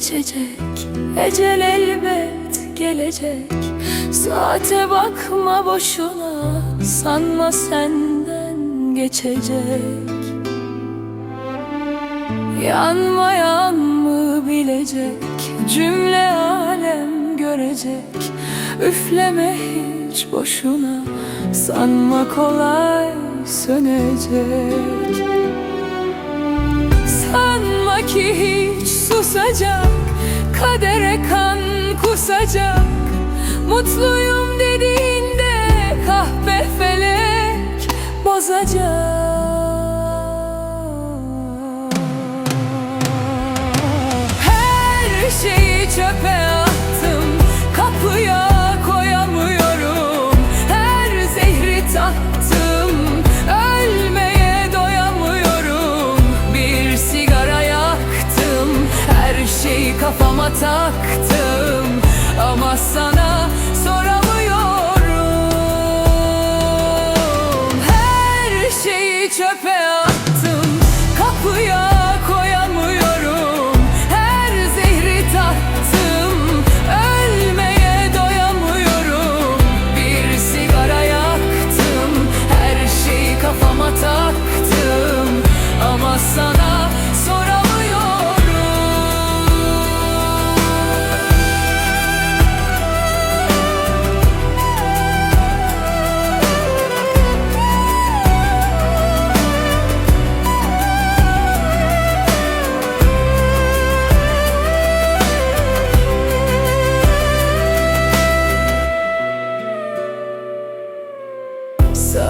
geçecek Ecel elbet gelecek. Saate bakma boşuna Sanma senden geçecek. Yanmayan mı bilecek? Cümle alem görecek. Üfleme hiç boşuna Sanma kolay sönecek Sanma ki hiç susacak Kadere kan kusacak. Mutluyum dediğinde kahpe felek bozacak. Her şeyi çöpe kafama taktım. Ama sana soramıyorum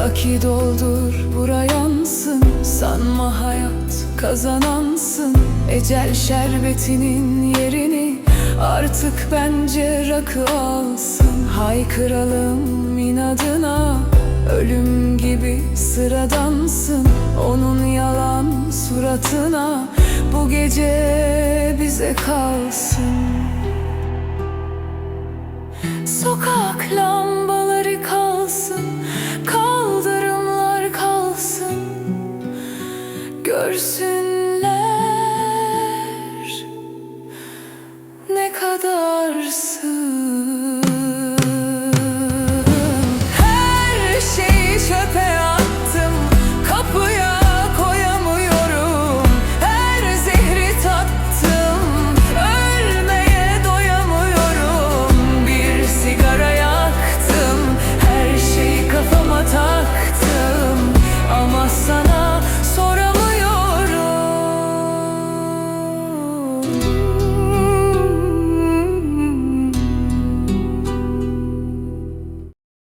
Saki doldur bura yansın. Sanma hayat kazanansın. Ecel şerbetinin yerini Artık bence rakı alsın. Haykıralım inadına Ölüm gibi sıradansın. Onun yalan suratına Bu gece bize kalsın yourself.